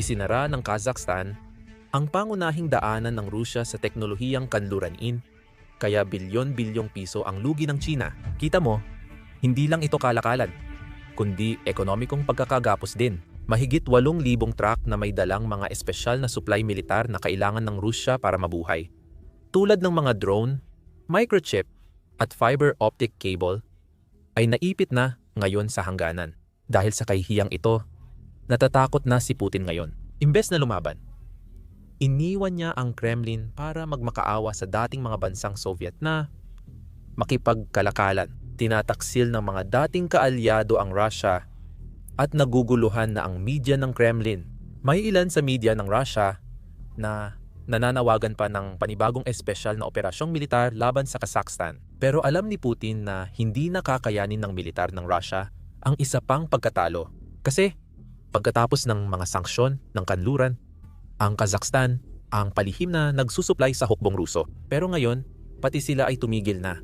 Isinara ng Kazakhstan ang pangunahing daanan ng Rusya sa teknolohiyang kanluranin, kaya bilyon-bilyong piso ang lugi ng China. Kita mo, hindi lang ito kalakalan, kundi ekonomikong pagkakagapos din. Mahigit 8,000 truck na may dalang mga espesyal na supply militar na kailangan ng Rusya para mabuhay. Tulad ng mga drone, microchip, at fiber optic cable, ay naipit na ngayon sa hangganan. Dahil sa kahihiyang ito, natatakot na si Putin ngayon. Imbes na lumaban, iniwan niya ang Kremlin para magmakaawa sa dating mga bansang Soviet na makipagkalakalan. Tinataksil ng mga dating kaalyado ang Russia at naguguluhan na ang media ng Kremlin. May ilan sa media ng Russia na nananawagan pa ng panibagong espesyal na operasyong militar laban sa Kazakhstan. Pero alam ni Putin na hindi nakakayanin ng militar ng Russia ang isa pang pagkatalo. Kasi pagkatapos ng mga sanksyon ng kanluran, ang Kazakhstan ang palihim na nagsusuplay sa hukbong Ruso. Pero ngayon, pati sila ay tumigil na.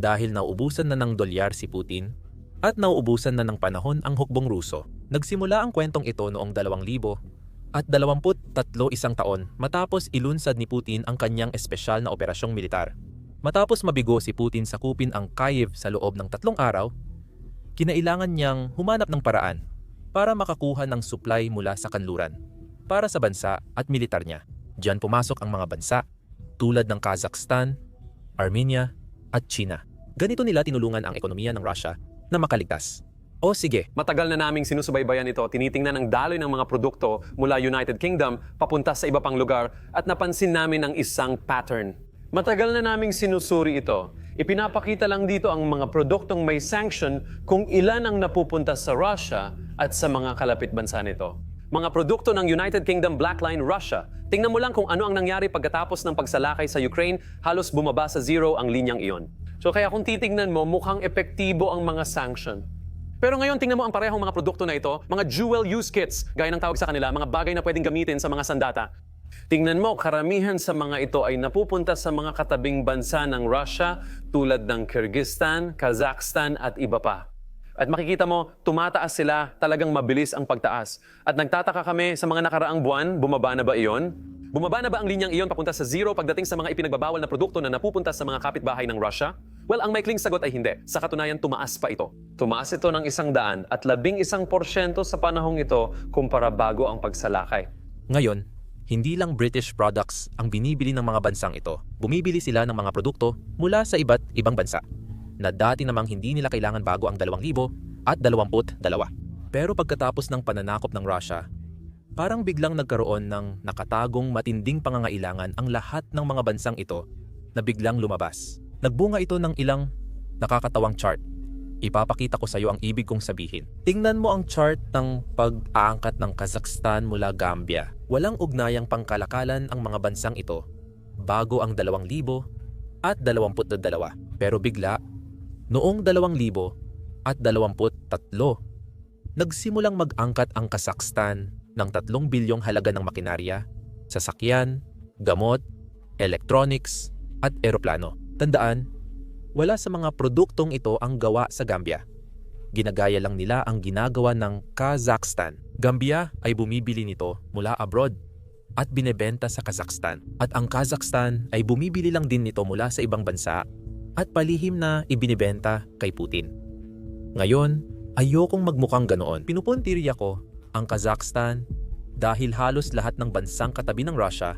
Dahil nauubusan na ng dolyar si Putin at nauubusan na ng panahon ang hukbong Ruso. Nagsimula ang kwentong ito noong 2000 at 23 isang taon matapos ilunsad ni Putin ang kanyang espesyal na operasyong militar. Matapos mabigo si Putin sa kupin ang Kyiv sa loob ng tatlong araw, kinailangan niyang humanap ng paraan para makakuha ng supply mula sa kanluran para sa bansa at militar niya. Diyan pumasok ang mga bansa tulad ng Kazakhstan, Armenia at China. Ganito nila tinulungan ang ekonomiya ng Russia na makaligtas. O sige, Matagal na naming sinusubaybayan ito, tinitingnan ang daloy ng mga produkto mula United Kingdom papunta sa iba pang lugar at napansin namin ang isang pattern. Matagal na naming sinusuri ito. Ipinapakita lang dito ang mga produktong may sanction kung ilan ang napupunta sa Russia at sa mga kalapit bansa nito. Mga produkto ng United Kingdom Black Line Russia. Tingnan mo lang kung ano ang nangyari pagkatapos ng pagsalakay sa Ukraine, halos bumaba sa zero ang linyang iyon. So kaya kung titignan mo, mukhang epektibo ang mga sanction. Pero ngayon, tingnan mo ang parehong mga produkto na ito, mga dual use kits, gaya ng tawag sa kanila, mga bagay na pwedeng gamitin sa mga sandata. Tingnan mo, karamihan sa mga ito ay napupunta sa mga katabing bansa ng Russia tulad ng Kyrgyzstan, Kazakhstan at iba pa. At makikita mo, tumataas sila, talagang mabilis ang pagtaas. At nagtataka kami sa mga nakaraang buwan, bumaba na ba iyon? Bumaba na ba ang linyang iyon papunta sa zero pagdating sa mga ipinagbabawal na produkto na napupunta sa mga kapitbahay ng Russia? Well, ang maikling sagot ay hindi. Sa katunayan, tumaas pa ito. Tumaas ito ng isang daan at labing isang porsyento sa panahong ito kumpara bago ang pagsalakay. ngayon, hindi lang British products ang binibili ng mga bansang ito. Bumibili sila ng mga produkto mula sa iba't ibang bansa na dati namang hindi nila kailangan bago ang 2,000 at 22. Pero pagkatapos ng pananakop ng Russia, parang biglang nagkaroon ng nakatagong matinding pangangailangan ang lahat ng mga bansang ito na biglang lumabas. Nagbunga ito ng ilang nakakatawang chart. Ipapakita ko sa iyo ang ibig kong sabihin. Tingnan mo ang chart ng pag-aangkat ng Kazakhstan mula Gambia. Walang ugnayang pangkalakalan ang mga bansang ito bago ang 2,000 at 22. Pero bigla, noong 2,000 at 23, nagsimulang mag-angkat ang Kazakhstan ng 3 bilyong halaga ng makinarya, sasakyan, gamot, electronics, at eroplano. Tandaan, wala sa mga produktong ito ang gawa sa Gambia. Ginagaya lang nila ang ginagawa ng Kazakhstan. Gambia ay bumibili nito mula abroad at binebenta sa Kazakhstan. At ang Kazakhstan ay bumibili lang din nito mula sa ibang bansa at palihim na ibinibenta kay Putin. Ngayon, ayokong magmukhang ganoon. Pinupuntirya ko ang Kazakhstan dahil halos lahat ng bansang katabi ng Russia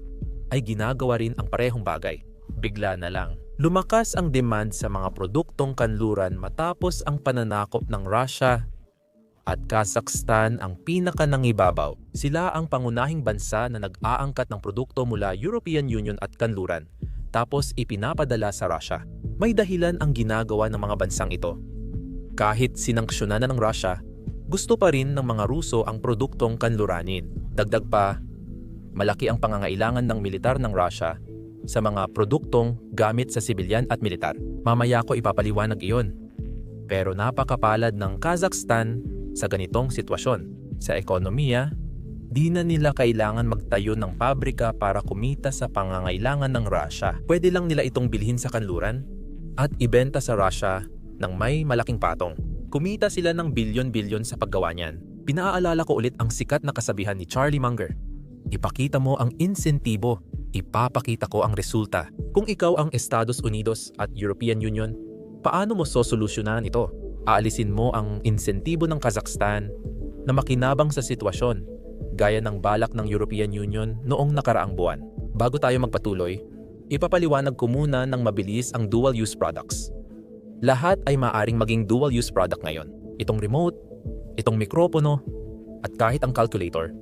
ay ginagawa rin ang parehong bagay. Bigla na lang. Lumakas ang demand sa mga produktong kanluran matapos ang pananakop ng Russia at Kazakhstan ang pinaka nangibabaw. Sila ang pangunahing bansa na nag-aangkat ng produkto mula European Union at kanluran tapos ipinapadala sa Russia. May dahilan ang ginagawa ng mga bansang ito. Kahit sinangksyonan na ng Russia, gusto pa rin ng mga Ruso ang produktong kanluranin. Dagdag pa, malaki ang pangangailangan ng militar ng Russia sa mga produktong gamit sa sibilyan at militar. Mamaya ko ipapaliwanag iyon. Pero napakapalad ng Kazakhstan sa ganitong sitwasyon. Sa ekonomiya, di na nila kailangan magtayo ng pabrika para kumita sa pangangailangan ng Russia. Pwede lang nila itong bilhin sa kanluran at ibenta sa Russia ng may malaking patong. Kumita sila ng bilyon-bilyon sa paggawa niyan. Pinaalala ko ulit ang sikat na kasabihan ni Charlie Munger. Ipakita mo ang insentibo, ipapakita ko ang resulta. Kung ikaw ang Estados Unidos at European Union, paano mo sosolusyonan ito? Aalisin mo ang insentibo ng Kazakhstan na makinabang sa sitwasyon, gaya ng balak ng European Union noong nakaraang buwan. Bago tayo magpatuloy, ipapaliwanag ko muna ng mabilis ang dual-use products. Lahat ay maaring maging dual-use product ngayon. Itong remote, itong mikropono, at kahit ang calculator.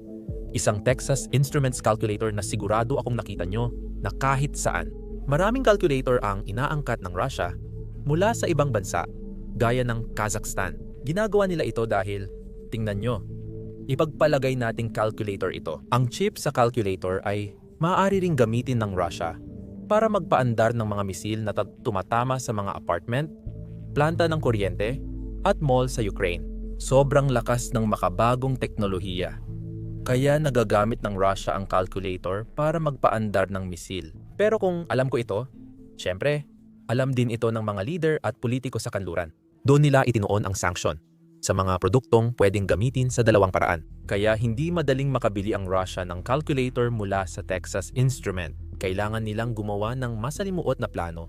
Isang Texas Instruments calculator na sigurado akong nakita nyo na kahit saan. Maraming calculator ang inaangkat ng Russia mula sa ibang bansa, gaya ng Kazakhstan. Ginagawa nila ito dahil, tingnan nyo, ipagpalagay nating calculator ito. Ang chip sa calculator ay maaari ring gamitin ng Russia para magpaandar ng mga misil na tumatama sa mga apartment, planta ng kuryente, at mall sa Ukraine. Sobrang lakas ng makabagong teknolohiya. Kaya nagagamit ng Russia ang calculator para magpaandar ng misil. Pero kung alam ko ito, syempre, alam din ito ng mga leader at politiko sa kanluran. Doon nila itinuon ang sanction sa mga produktong pwedeng gamitin sa dalawang paraan. Kaya hindi madaling makabili ang Russia ng calculator mula sa Texas Instrument. Kailangan nilang gumawa ng masalimuot na plano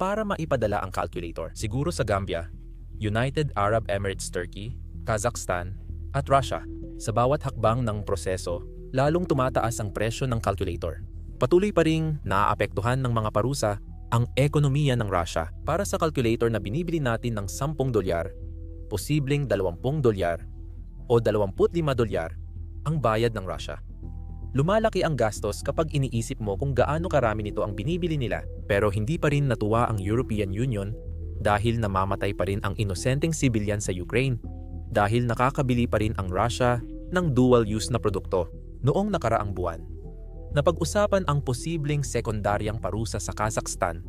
para maipadala ang calculator. Siguro sa Gambia, United Arab Emirates Turkey, Kazakhstan, at Russia. Sa bawat hakbang ng proseso, lalong tumataas ang presyo ng calculator. Patuloy pa ring naaapektuhan ng mga parusa ang ekonomiya ng Russia. Para sa calculator na binibili natin ng 10 dolyar, posibleng 20 dolyar o 25 dolyar ang bayad ng Russia. Lumalaki ang gastos kapag iniisip mo kung gaano karami nito ang binibili nila pero hindi pa rin natuwa ang European Union dahil namamatay pa rin ang inosenteng sibilyan sa Ukraine dahil nakakabili pa rin ang Russia ng dual-use na produkto noong nakaraang buwan. Napag-usapan ang posibleng sekundaryang parusa sa Kazakhstan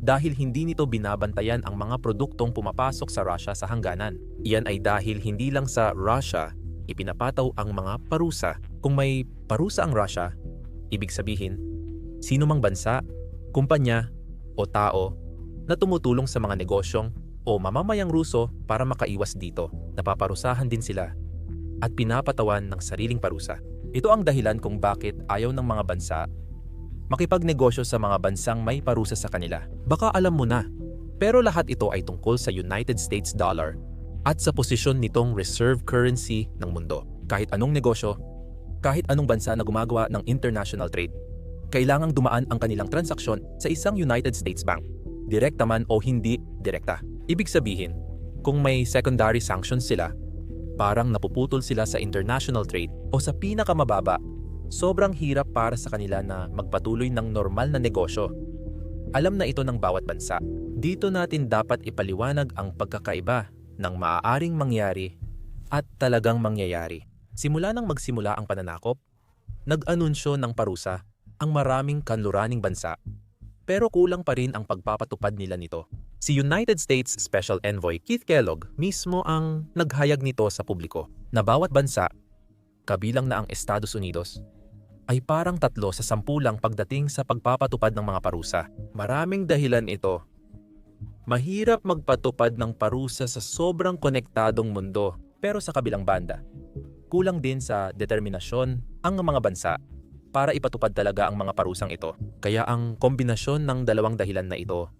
dahil hindi nito binabantayan ang mga produktong pumapasok sa Russia sa hangganan. Iyan ay dahil hindi lang sa Russia ipinapataw ang mga parusa. Kung may parusa ang Russia, ibig sabihin, sino mang bansa, kumpanya o tao na tumutulong sa mga negosyong o mamamayang Ruso para makaiwas dito, napaparusahan din sila at pinapatawan ng sariling parusa. Ito ang dahilan kung bakit ayaw ng mga bansa makipagnegosyo sa mga bansang may parusa sa kanila. Baka alam mo na, pero lahat ito ay tungkol sa United States dollar at sa posisyon nitong reserve currency ng mundo. Kahit anong negosyo, kahit anong bansa na gumagawa ng international trade, kailangang dumaan ang kanilang transaksyon sa isang United States bank, direkta man o hindi direkta. Ibig sabihin, kung may secondary sanctions sila, parang napuputol sila sa international trade o sa pinakamababa, sobrang hirap para sa kanila na magpatuloy ng normal na negosyo. Alam na ito ng bawat bansa. Dito natin dapat ipaliwanag ang pagkakaiba ng maaaring mangyari at talagang mangyayari. Simula nang magsimula ang pananakop, nag-anunsyo ng parusa ang maraming kanluraning bansa pero kulang pa rin ang pagpapatupad nila nito. Si United States Special Envoy Keith Kellogg mismo ang naghayag nito sa publiko na bawat bansa, kabilang na ang Estados Unidos, ay parang tatlo sa sampulang pagdating sa pagpapatupad ng mga parusa. Maraming dahilan ito. Mahirap magpatupad ng parusa sa sobrang konektadong mundo pero sa kabilang banda, kulang din sa determinasyon ang mga bansa para ipatupad talaga ang mga parusang ito. Kaya ang kombinasyon ng dalawang dahilan na ito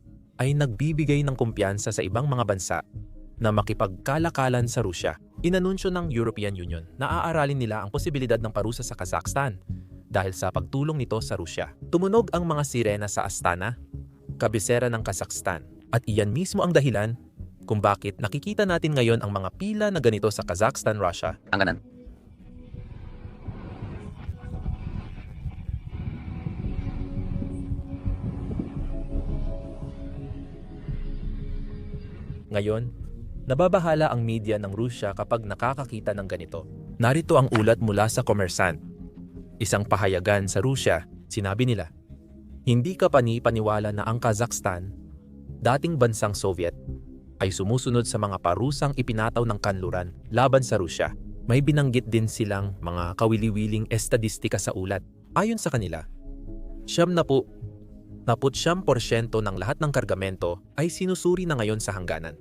ay nagbibigay ng kumpiyansa sa ibang mga bansa na makipagkalakalan sa Rusya. Inanunsyo ng European Union na aaralin nila ang posibilidad ng parusa sa Kazakhstan dahil sa pagtulong nito sa Rusya. Tumunog ang mga sirena sa Astana, kabisera ng Kazakhstan. At iyan mismo ang dahilan kung bakit nakikita natin ngayon ang mga pila na ganito sa Kazakhstan, Russia. Ang kanan. Ngayon, nababahala ang media ng Rusya kapag nakakakita ng ganito. Narito ang ulat mula sa Kommersant. Isang pahayagan sa Rusya, sinabi nila, hindi ka pani-paniwala na ang Kazakhstan, dating bansang Soviet, ay sumusunod sa mga parusang ipinataw ng kanluran laban sa Rusya. May binanggit din silang mga kawili-wiling estadistika sa ulat. Ayon sa kanila, siyam na po naput siyam porsyento ng lahat ng kargamento ay sinusuri na ngayon sa hangganan.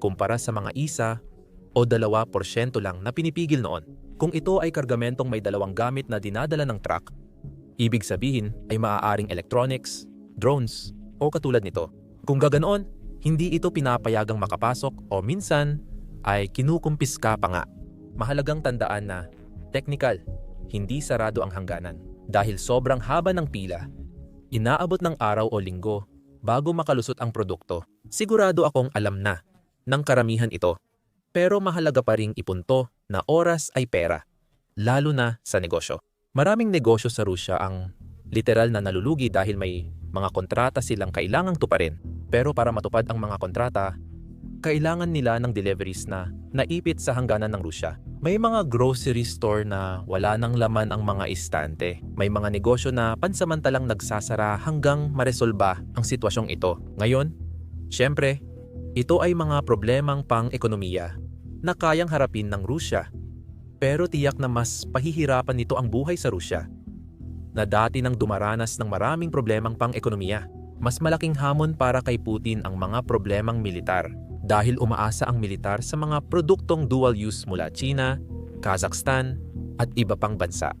Kumpara sa mga isa o o 2% lang na pinipigil noon. Kung ito ay kargamentong may dalawang gamit na dinadala ng truck, ibig sabihin ay maaaring electronics, drones, o katulad nito. Kung gaganoon, hindi ito pinapayagang makapasok o minsan ay kinukumpiska pa nga. Mahalagang tandaan na technical, hindi sarado ang hangganan. Dahil sobrang haba ng pila, inaabot ng araw o linggo bago makalusot ang produkto. Sigurado akong alam na ng karamihan ito. Pero mahalaga pa ring ipunto na oras ay pera, lalo na sa negosyo. Maraming negosyo sa Rusya ang literal na nalulugi dahil may mga kontrata silang kailangang tuparin. Pero para matupad ang mga kontrata, kailangan nila ng deliveries na naipit sa hangganan ng Rusya. May mga grocery store na wala nang laman ang mga istante. May mga negosyo na pansamantalang nagsasara hanggang maresolba ang sitwasyong ito. Ngayon, syempre, ito ay mga problemang pang-ekonomiya na kayang harapin ng Rusya. Pero tiyak na mas pahihirapan nito ang buhay sa Rusya na dati nang dumaranas ng maraming problemang pang-ekonomiya. Mas malaking hamon para kay Putin ang mga problemang militar dahil umaasa ang militar sa mga produktong dual use mula China, Kazakhstan at iba pang bansa.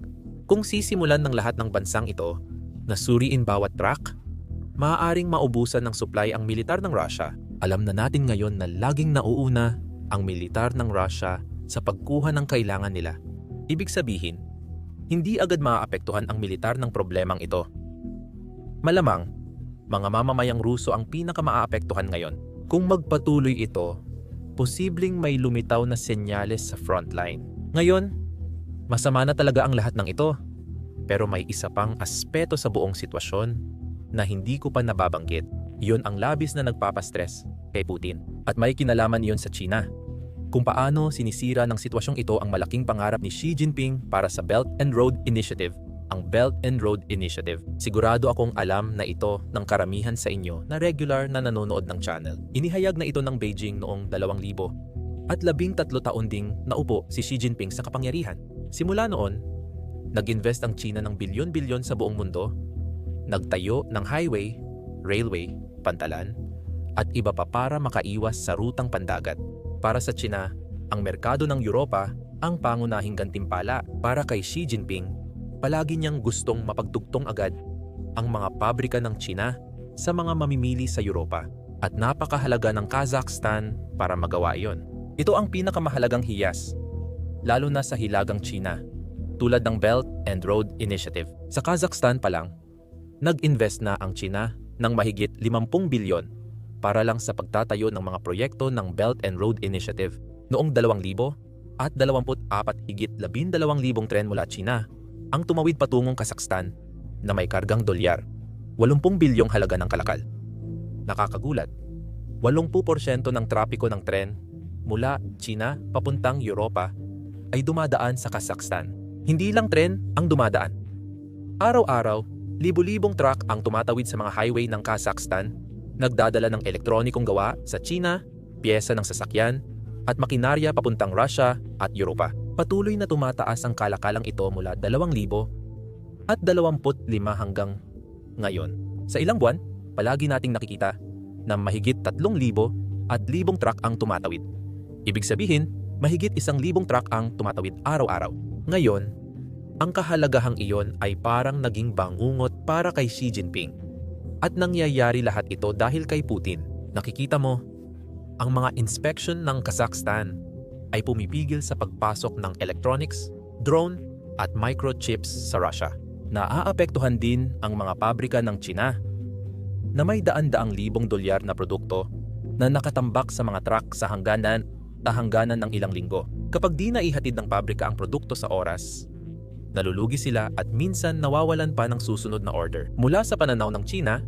Kung sisimulan ng lahat ng bansang ito na suriin bawat truck, maaaring maubusan ng supply ang militar ng Russia. Alam na natin ngayon na laging nauuna ang militar ng Russia sa pagkuha ng kailangan nila. Ibig sabihin, hindi agad maaapektuhan ang militar ng problemang ito. Malamang, mga mamamayang Ruso ang pinakamaapektuhan ngayon. Kung magpatuloy ito, posibleng may lumitaw na senyales sa frontline. Ngayon, masama na talaga ang lahat ng ito. Pero may isa pang aspeto sa buong sitwasyon na hindi ko pa nababanggit. Yun ang labis na nagpapastress kay Putin. At may kinalaman iyon sa China. Kung paano sinisira ng sitwasyong ito ang malaking pangarap ni Xi Jinping para sa Belt and Road Initiative, ang Belt and Road Initiative. Sigurado akong alam na ito ng karamihan sa inyo na regular na nanonood ng channel. Inihayag na ito ng Beijing noong 2000 at labing tatlo taon ding naupo si Xi Jinping sa kapangyarihan. Simula noon, nag-invest ang China ng bilyon-bilyon sa buong mundo, nagtayo ng highway, railway, pantalan, at iba pa para makaiwas sa rutang pandagat. Para sa China, ang merkado ng Europa ang pangunahing gantimpala para kay Xi Jinping. Palagi niyang gustong mapagdugtong agad ang mga pabrika ng China sa mga mamimili sa Europa at napakahalaga ng Kazakhstan para magawa iyon. Ito ang pinakamahalagang hiyas, lalo na sa hilagang China, tulad ng Belt and Road Initiative. Sa Kazakhstan pa lang, nag-invest na ang China ng mahigit 50 bilyon para lang sa pagtatayo ng mga proyekto ng Belt and Road Initiative. Noong 2000 at 24 higit 12,000 tren mula China ang tumawid patungong Kazakhstan na may kargang dolyar, 80 bilyong halaga ng kalakal. Nakakagulat, 80% ng trapiko ng tren mula China papuntang Europa ay dumadaan sa Kazakhstan. Hindi lang tren ang dumadaan. Araw-araw, libu-libong truck ang tumatawid sa mga highway ng Kazakhstan nagdadala ng elektronikong gawa sa China, pyesa ng sasakyan, at makinarya papuntang Russia at Europa. Patuloy na tumataas ang kalakalang ito mula 2,000 at 25 hanggang ngayon. Sa ilang buwan, palagi nating nakikita na mahigit 3,000 at 1,000 truck ang tumatawid. Ibig sabihin, mahigit 1,000 truck ang tumatawid araw-araw. Ngayon, ang kahalagahang iyon ay parang naging bangungot para kay Xi Jinping. At nangyayari lahat ito dahil kay Putin. Nakikita mo, ang mga inspection ng Kazakhstan ay pumipigil sa pagpasok ng electronics, drone at microchips sa Russia. Naaapektuhan din ang mga pabrika ng China na may daan-daang libong dolyar na produkto na nakatambak sa mga truck sa hangganan tahangganan ng ilang linggo. Kapag di naihatid ng pabrika ang produkto sa oras, nalulugi sila at minsan nawawalan pa ng susunod na order. Mula sa pananaw ng China,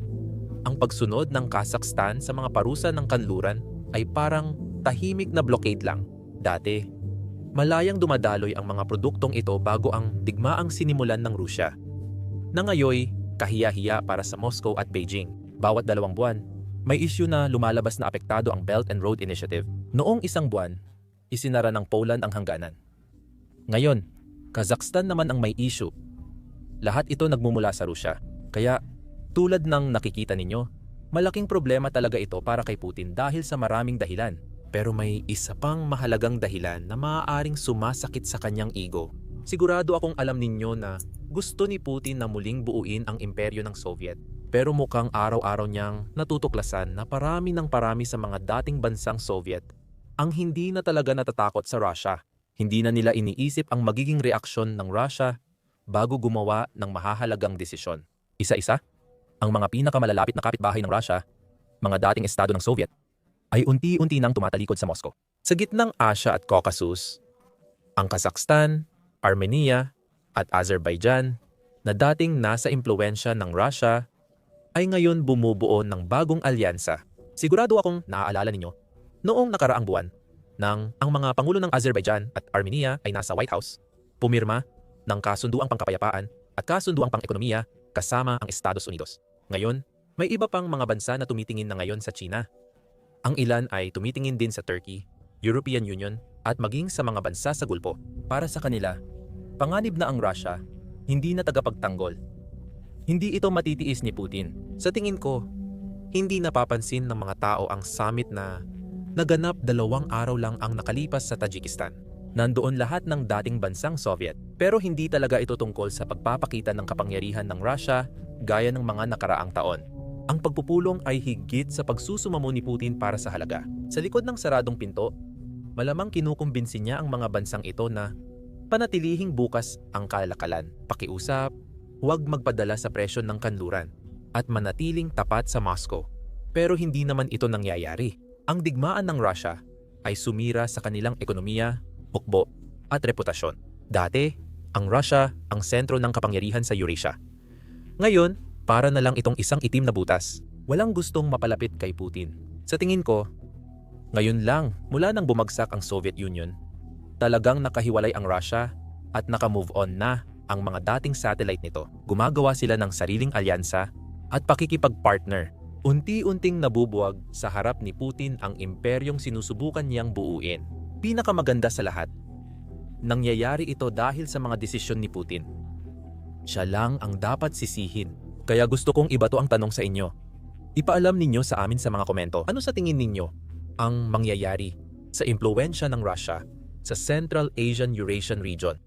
ang pagsunod ng Kazakhstan sa mga parusa ng kanluran ay parang tahimik na blockade lang. Dati, malayang dumadaloy ang mga produktong ito bago ang digmaang sinimulan ng Rusya. Na ngayoy, kahiya-hiya para sa Moscow at Beijing. Bawat dalawang buwan, may issue na lumalabas na apektado ang Belt and Road Initiative. Noong isang buwan, isinara ng Poland ang hangganan. Ngayon, Kazakhstan naman ang may issue. Lahat ito nagmumula sa Rusya. Kaya, tulad ng nakikita ninyo, malaking problema talaga ito para kay Putin dahil sa maraming dahilan. Pero may isa pang mahalagang dahilan na maaaring sumasakit sa kanyang ego. Sigurado akong alam ninyo na gusto ni Putin na muling buuin ang imperyo ng Soviet. Pero mukhang araw-araw niyang natutuklasan na parami ng parami sa mga dating bansang Soviet ang hindi na talaga natatakot sa Russia. Hindi na nila iniisip ang magiging reaksyon ng Russia bago gumawa ng mahahalagang desisyon. Isa-isa, ang mga pinakamalalapit na kapitbahay ng Russia, mga dating estado ng Soviet, ay unti-unti nang tumatalikod sa Moscow. Sa gitnang Asia at Caucasus, ang Kazakhstan, Armenia, at Azerbaijan na dating nasa impluensya ng Russia ay ngayon bumubuo ng bagong alyansa. Sigurado akong naaalala ninyo, noong nakaraang buwan, nang ang mga pangulo ng Azerbaijan at Armenia ay nasa White House, pumirma ng kasunduang pangkapayapaan at kasunduang pang-ekonomiya kasama ang Estados Unidos. Ngayon, may iba pang mga bansa na tumitingin na ngayon sa China. Ang ilan ay tumitingin din sa Turkey, European Union at maging sa mga bansa sa Gulpo. Para sa kanila, panganib na ang Russia, hindi na tagapagtanggol. Hindi ito matitiis ni Putin. Sa tingin ko, hindi napapansin ng mga tao ang summit na naganap dalawang araw lang ang nakalipas sa Tajikistan. Nandoon lahat ng dating bansang Soviet. Pero hindi talaga ito tungkol sa pagpapakita ng kapangyarihan ng Russia gaya ng mga nakaraang taon. Ang pagpupulong ay higit sa pagsusumamo ni Putin para sa halaga. Sa likod ng saradong pinto, malamang kinukumbinsi niya ang mga bansang ito na panatilihing bukas ang kalakalan, pakiusap, huwag magpadala sa presyon ng kanluran, at manatiling tapat sa Moscow. Pero hindi naman ito nangyayari. Ang digmaan ng Russia ay sumira sa kanilang ekonomiya, hukbo, at reputasyon. Dati, ang Russia ang sentro ng kapangyarihan sa Eurasia. Ngayon, para na lang itong isang itim na butas. Walang gustong mapalapit kay Putin. Sa tingin ko, ngayon lang mula nang bumagsak ang Soviet Union, talagang nakahiwalay ang Russia at nakamove on na ang mga dating satellite nito. Gumagawa sila ng sariling alyansa at pakikipag-partner. Unti-unting nabubuwag sa harap ni Putin ang imperyong sinusubukan niyang buuin. Pinakamaganda sa lahat, nangyayari ito dahil sa mga desisyon ni Putin. Siya lang ang dapat sisihin. Kaya gusto kong ibato ang tanong sa inyo. Ipaalam ninyo sa amin sa mga komento. Ano sa tingin ninyo ang mangyayari sa impluensya ng Russia sa Central Asian Eurasian region?